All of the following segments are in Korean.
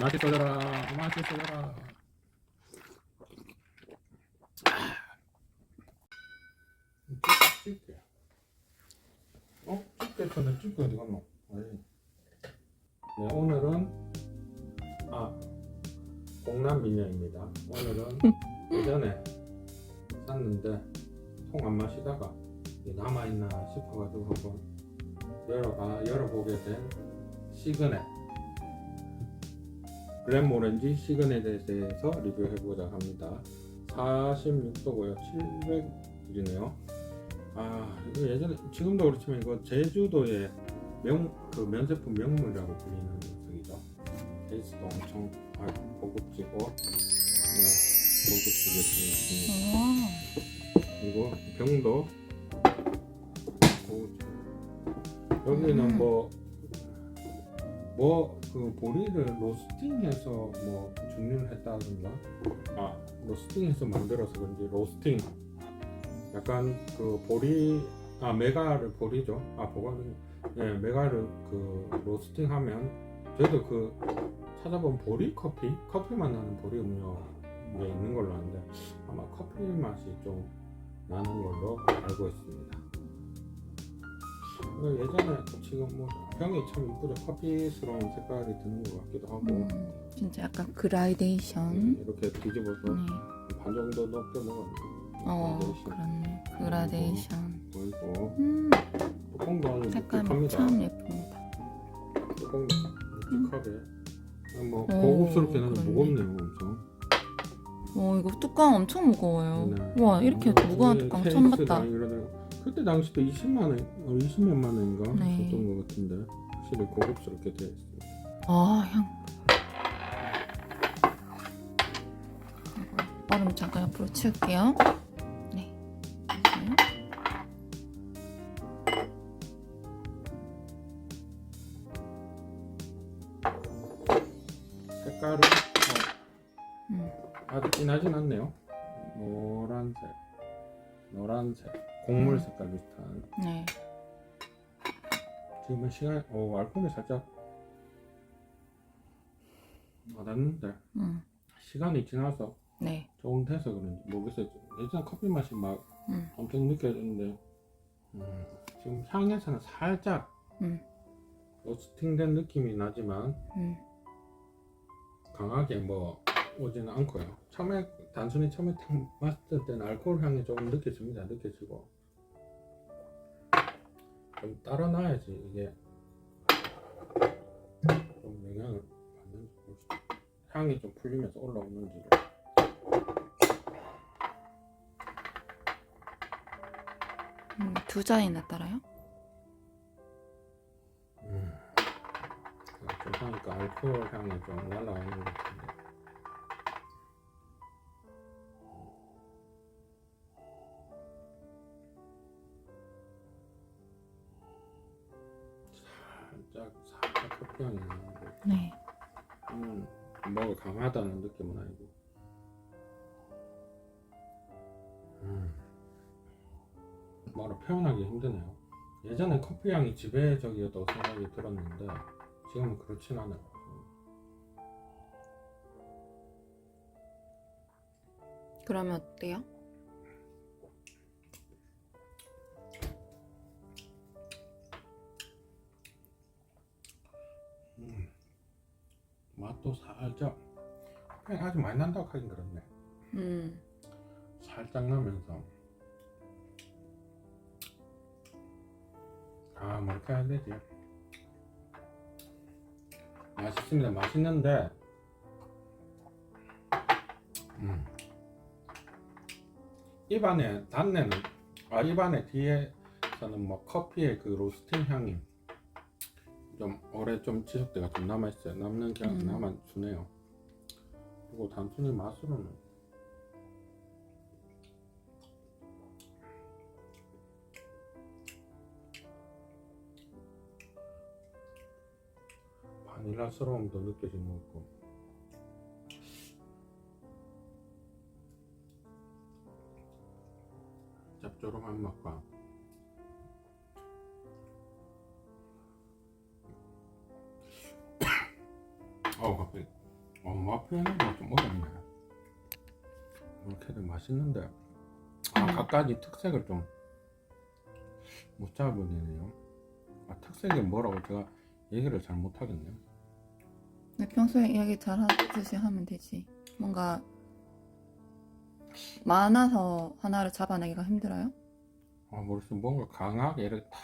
맛있어져라. 맛있어져라. 찌개 어? 찌개 전에 찌개 어디 갔노? 네 오늘은 아 공남 미녀입니다. 오늘은 예전에 샀는데 통 안 마시다가 남아있나 싶어가지고 한번 열어, 아, 열어보게 된 시그넷 글램 오렌지 시그넷에 대해서 리뷰해보자 합니다. 46도고요. 700이네요. 아 이거 예전에 지금도 그렇지만 이거 제주도의 명, 그 면제품 명물이라고 불리는 녀석이죠. 테이스도 엄청 아, 고급지고 네 고급지게 생겼습니다. 어. 그리고 병도 고급지고. 여기는 음. 뭐 뭐 그 보리를 로스팅해서 뭐 증류를 했다든가. 아. 로스팅해서 만들어서 그런지 로스팅. 약간 그 보리 아 메가를 보리죠. 아 보가는 예 메가를 그 로스팅하면 저희도 그 찾아본 보리 커피? 커피만 나는 보리 음료에 있는 걸로 아는데 아마 커피 맛이 좀 나는 걸로 알고 있습니다. 그 예전에 지금 뭐 병이 참 이쁘죠 커피스러운 색깔이 드는 것 같기도 하고 음, 진짜 약간 그라데이션. 네, 이렇게 뒤집어서 네. 반 정도 넘게 먹었는데 어, 그라데이션 그렇네. 그라데이션. 보이고 음, 뚜껑도 묵직합니다. 참 예쁩니다. 뚜껑도 묵직하게 뭐 오, 고급스럽게 는 그렇네. 무겁네요 엄청 어, 이거 뚜껑 엄청 무거워요. 네. 와, 이렇게 뭐, 무거운 뚜껑 처음 봤다. 이러다가 그때 당시도 20만 원, 어, 20몇만 원인가 네. 했던 것 같은데 확실히 고급스럽게 되어 있습니다. 아, 향. 얼음 잠깐 옆으로 치울게요. 노란색, 곡물 음. 색깔 비슷한. 네. 지금 시간, 어 알코올이 살짝 와닿는데 음. 시간이 지나서 네. 조금 돼서 그런지 모르겠어요. 예전 커피 맛이 막 음. 엄청 느껴지는데 음, 지금 향에서는 살짝 음. 로스팅된 느낌이 나지만 음. 강하게 뭐 오지는 않고요. 처음에 단순히 처음에 딱 마셨을 때는 알코올 향이 조금 느껴집니다. 느껴지고 좀 따라 놔야지 이게 좀 영향을 수. 향이 좀 풀리면서 올라오는지를. 음, 두 잔이나 따라요? 음. 좀 하니까 알코올 향이 좀 날라가는 것 같은데. 강하다는 느낌은 아니고. 음. 뭐라 표현하기 힘드네요. 예전에 커피 향이 지배적이었다고 생각이 들었는데 지금은 그렇진 않아요. 그러면 어때요? 음. 맛도 살짝 그냥 아주 많이 난다고 하긴 그렇네. 음. 살짝 나면서 아, 뭐 이렇게 해야 되지? 맛있습니다. 맛있는데 음. 입안에 단내는 아 입안에 뒤에서는 뭐 커피의 그 로스팅 향이 좀 오래 좀 지속돼가 좀 남아 있어요. 남는 게 음. 남아 주네요. 그리고 단순히 맛으로는. 바닐라스러움도 느껴지는 것 같고. 짭조름한 맛과 표현하기가 좀 어렵네. 이렇게도 맛있는데 아 음. 각가지 특색을 좀 못 잡아내네요. 아 특색이 뭐라고 제가 얘기를 잘 못하겠네요. 네, 평소에 이야기 잘 하듯이 하면 되지. 뭔가 많아서 하나를 잡아내기가 힘들어요? 아 모르겠어 뭔가 강하게 이렇게 탁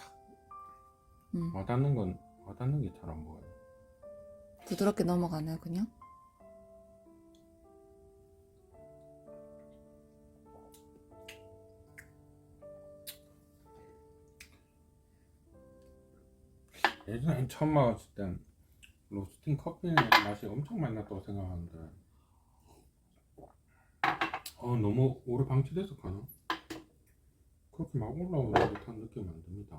음. 와닿는 건 와닿는 게 잘 안 보여요. 부드럽게 넘어가네요, 그냥. 예전에 처음 먹었을 땐 로스팅 커피 맛이 엄청 많이 났다고 생각하는데 어 너무 오래 방치돼서 가나? 그렇게 막 올라오는 듯한 느낌이 안 듭니다.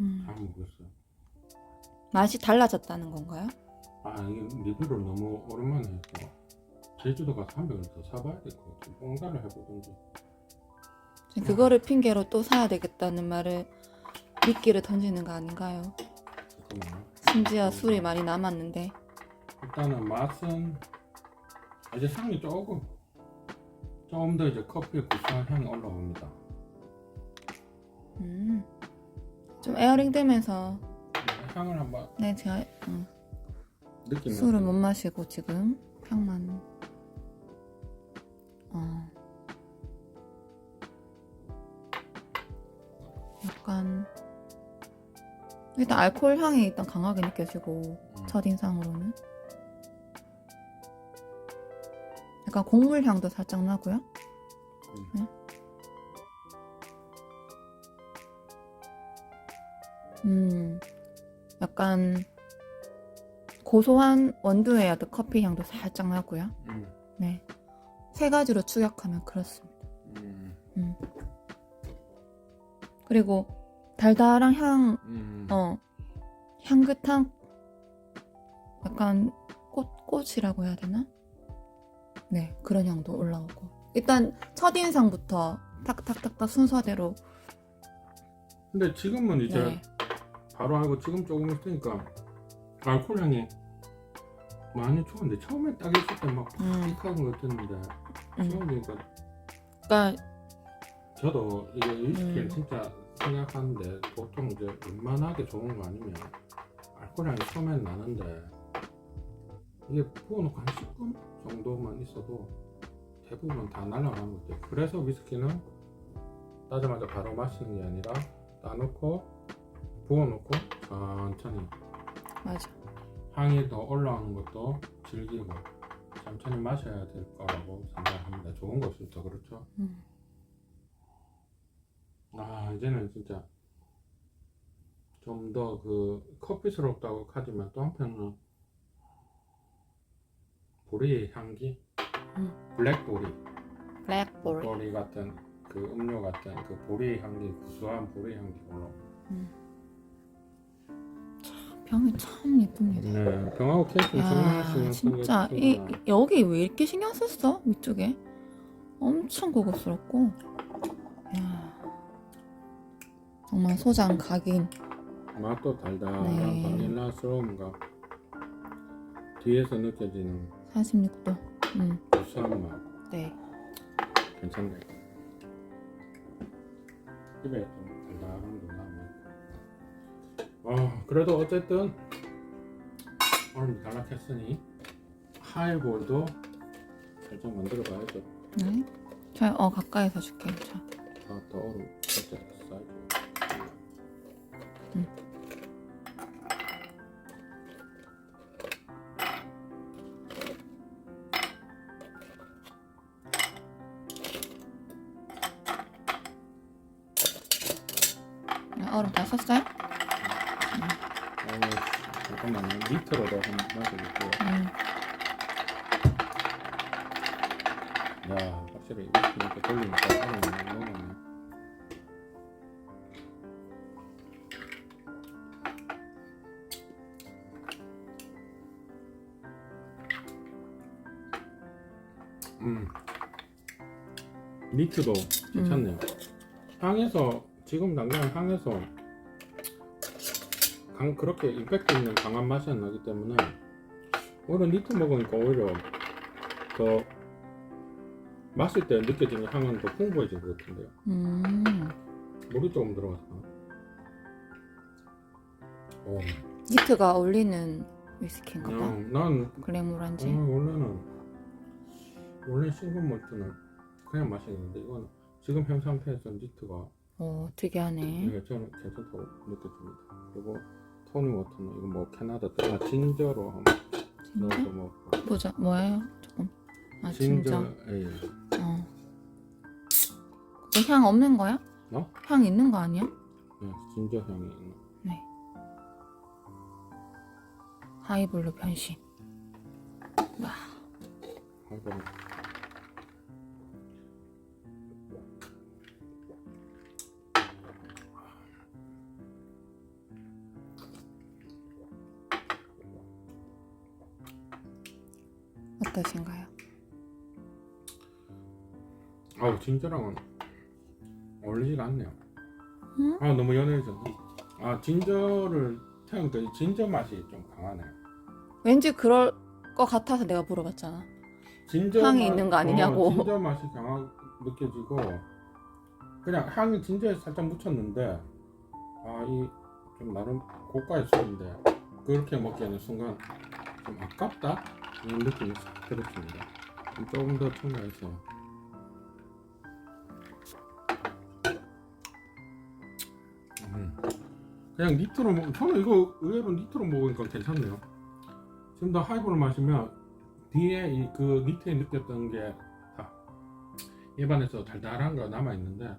음. 잘 모르겠어요. 맛이 달라졌다는 건가요? 아 이게 리뷰를 너무 오랜만에 해서 제주도 가서 한 병을 더 사봐야 될 것 같아요. 뽕다를 해보든지. 그거를 핑계로 또 사야 되겠다는 말을 미끼를 던지는 거 아닌가요? 심지어 술이 많이 남았는데. 일단은 맛은 이제 향이 조금 조금 더 이제 커피의 구수한 향이 올라옵니다. 음. 좀 에어링 되면서 향을 한번 네 제가 음, 느끼면 술을 못 마시고 지금 향만 어 약간 일단 알코올 향이 일단 강하게 느껴지고 음. 첫 인상으로는 약간 곡물 향도 살짝 나고요. 네. 음, 약간 고소한 원두의 어떤 커피 향도 살짝 나고요. 음, 네. 세 가지로 추격하면 그렇습니다. 음, 음. 그리고 달달한 향, 음. 어, 향긋한 약간 꽃, 꽃이라고 해야 되나? 네, 그런 향도 올라오고. 일단 첫인상부터 탁탁탁탁 순서대로 근데 지금은 이제 네. 바로 알고 지금 조금 있으니까 알코올 향이 많이 좋은데 처음에 딱 있을 때막 음, 픽한 거 같았는데 음. 처음이니까 그러니까 저도 이게 위스키를 음. 진짜 생각하는데 보통 이제 웬만하게 좋은 거 아니면 알코올 향이 처음엔 나는데 이게 부어놓고 한 10분 정도만 있어도 대부분 다 날아가는 것 같아요 그래서 위스키는 따자마자 바로 마시는 게 아니라 따놓고 부어놓고 천천히 맞아. 향이 더 올라오는 것도 즐기고 천천히 마셔야 될 거라고 생각합니다 좋은 것부터 그렇죠 음. 아 이제는 진짜 좀 더 그 커피스럽다고 하지만 또 한편은 보리 향기 음. 블랙보리 블랙볼. 보리 같은 그 음료 같은 그 보리 향기 구수한 보리 향기 올라 병이 참 예쁩니다. 네 병하고 케이크 정말 신경 진짜. 이- 여기 왜 이렇게 신경 썼어? 위쪽에 엄청 고급스럽고. 야, 정말 소장 각인. 맛도 달달한 네. 바닐라스러움과 뒤에서 느껴지는 46도. 음, 구수한 맛 네. 괜찮네 입에 좀 달달한 거 나면 어 그래도 어쨌든 오늘 단락했으니 하이볼도 살짝 만들어 봐야죠 네. 자, 어 가까이서 줄게요. 자. 아더 얼음 살짝 사이즈 음. 네, 얼음 다 썼어요? 어 잠깐만요 리터로도 한번 마셔볼게요 음. 야 확실히 이렇게 돌리니까 얼음이 너무 음 니트도 괜찮네요 향에서 지금 당장 향에서 강, 그렇게 임팩트 있는 강한 맛이 안 나기 때문에 오히려 니트 먹으니까 오히려 더 마실 때 느껴지는 향은 더 풍부해진 것 같은데요. 음. 물이 조금 들어가서. 어, 니트가 어울리는 위스키인가 봐. 그냥 난 어, 글래모란지. 원래는 원래 싱글 몰트는 그냥 마시는데 이건 지금 현 상태에서 니트가 어, 특이하네. 이게 저는 괜찮다고 느껴집니다. 그리고 토니 워터는 이거 뭐 캐나다 아, 진저로 한번 넣어서 진짜? 먹고 보자. 뭐예요? 조금. 아, 진짜. 예. 어. 그향 없는 거야? 어? 향 있는 거 아니야? 네, 진저 향이 있는. 하이볼로 변신. 아이고. 진저랑은 어울리지가 않네요. 응? 아 너무 연해졌네. 아 진저를 태우니까 이 진저 맛이 좀 강하네요. 왠지 그럴 것 같아서 내가 물어봤잖아. 진저 향이 맛- 있는 거 아니냐고. 어, 진저 맛이 강하게 느껴지고 그냥 향이 진저에 살짝 묻혔는데 아 이 좀 나름 고가의 술인데 그렇게 먹기에는 순간 좀 아깝다 이런 느낌이 싹 들었습니다. 조금 더 첨가해서 그냥 니트로 먹 저는 이거 의외로 니트로 먹으니까 괜찮네요. 좀더 하이볼을 마시면 뒤에 이 그 니트에 느꼈던 게 다 입안에서 달달한 거 남아 있는데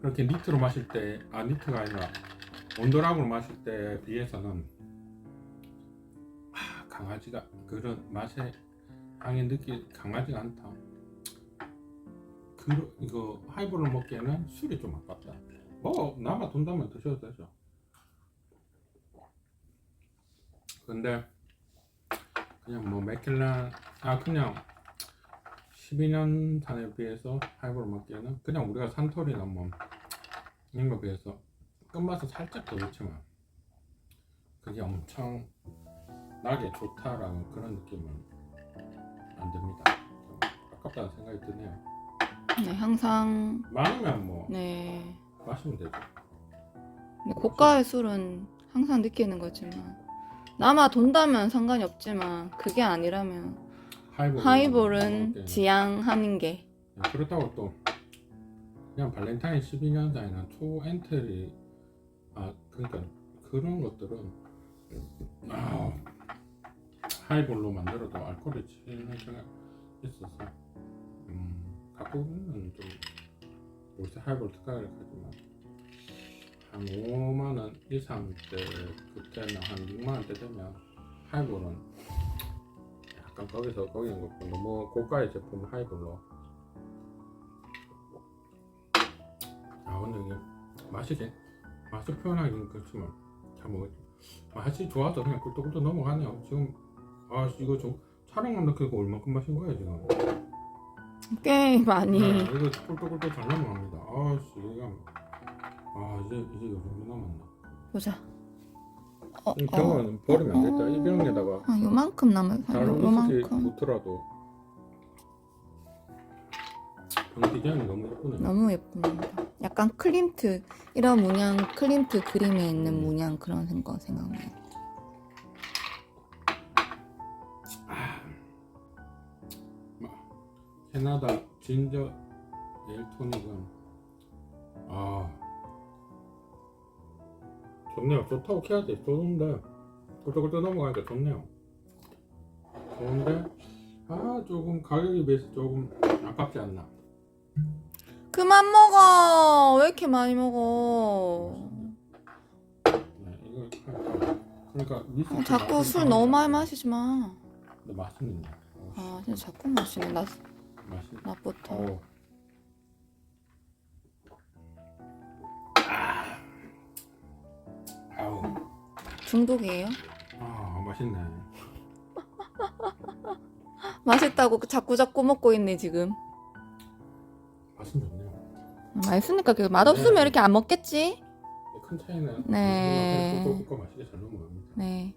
그렇게 니트로 마실 때 아 니트가 아니라 온도락으로 마실 때 비해서는 아, 강하지가 그런 맛의 향이 느끼 강하지가 않다. 그 이거 하이볼을 먹기에는 술이 좀 아깝다. 뭐 남아 돈다면 드셔도 되죠. 근데 그냥 뭐 맥킬란 아 그냥 12년 산에 비해서 하이볼 먹기에는 그냥 우리가 산토리나 뭐 이런 거 비해서 끝맛은 살짝 더 좋지만 그게 엄청 나게 좋다라는 그런 느낌은 안 듭니다. 좀 아깝다는 생각이 드네요. 네, 항상 많으면 뭐 네. 마시면 되죠. 근데 고가의 술은 항상 느끼는 거지만 남아 돈다면 상관이 없지만 그게 아니라면 하이볼 하이볼은 지양하는 게 네, 그렇다고 또 그냥 발렌타인 12년사에는 초 엔트리 아 그러니까 그런 것들은 아, 하이볼로 만들어도 알코올이 경우가 있어서 음, 가끔은 좀 요새 하이볼 특가를 가지만 한 5만 원 이상 때 그때는 한 6만 원대 되면 하이볼은 약간 거기서 거기는 것고 너무 고가의 제품 하이볼로. 아 근데 이게 맛이 게 맛을 표현하기는 그렇지만 잘 먹었지 맛이 좋아서 그냥 꿀떡꿀떡 넘어가네요. 지금 아 이거 좀 촬영만 넣고 얼마큼 마신 거예요 지금 꽤 많이. 네, 이거 꿀떡꿀떡 잘 넘어갑니다. 아씨 이거 아 이제 이제 요 정도 남았나 보자. 어, 이 어. 병은 버리면 안 되겠다 이 병에다가. 아, 요만큼 남은 다른 음식이 요만큼. 좋더라도. 병 디자인이 너무 예쁘네 너무 예쁩니다. 약간 클림트 이런 문양 클림트 그림에 있는 문양 그런 생각 생각나요. 캐나다 진저 에일토닉은 아 좋네요 좋다고 해야지 좋은데 꿀떡꿀떡 넘어가니까 좋네요 좋은데 아 조금 가격에 비해서 조금 아깝지 않나 그만 먹어. 왜 이렇게 많이 먹어? 네, 이거 그러니까 어, 자꾸 술 너무 많이 마시지 마. 근데 맛있는데 어, 아 진짜 자꾸 마시네. 나 맛있 나부터. 어. 아. 아우 중독이에요? 아 맛있네 맛있다고 자꾸 자꾸 먹고 있네 지금. 맛은 좋네요 맛있으니까 그 맛없으면 네. 이렇게 안 먹겠지? 큰 차이는 네. 또거 맛있게 잘 넘어갑니다. 네.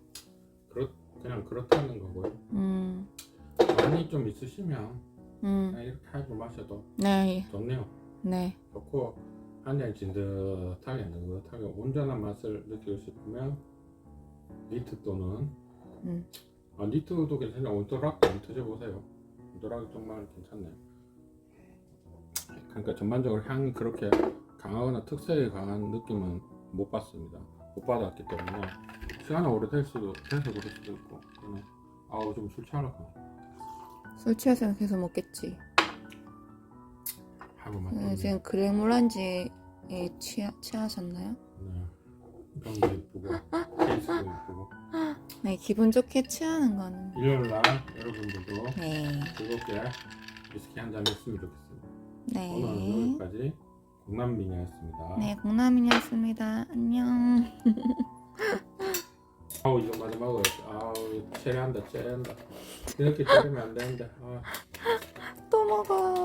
그렇 그냥 그렇다는 거고요. 음. 많이 좀 있으시면 음. 그냥 이렇게 하고 마셔도 네. 좋네요. 네. 좋고 한잔 진득하게 느긋하게 온전한 맛을 느끼고 싶으면 니트 또는 음. 아, 니트도 괜찮아요. 온도락 안 드셔보세요. 온도락 정말 괜찮네요. 그러니까 전반적으로 향이 그렇게 강하거나 특색이 강한 느낌은 못 받습니다. 못 받았기 때문에 시간이 오래될 수도 돼서 그럴 수도 있고 아우 좀 술 취하라고 술 취해서 계속 먹겠지. 하고 네, 맞죠. 지금 그랭몰란지에 취하, 취하셨나요? 네. 케이스도 네, 기분 좋게 취하는 거는. 일요일날 여러분들도 네. 즐겁게 위스키 한잔 했으면 좋겠습니다. 네. 오늘은 여기까지 공남민이었습니다. 네, 공남이었습니다. 안녕. 아우 이거 마지막으로 아우 체리한다 체리한다 이렇게 자르면 안 되는데 아. 또 먹어.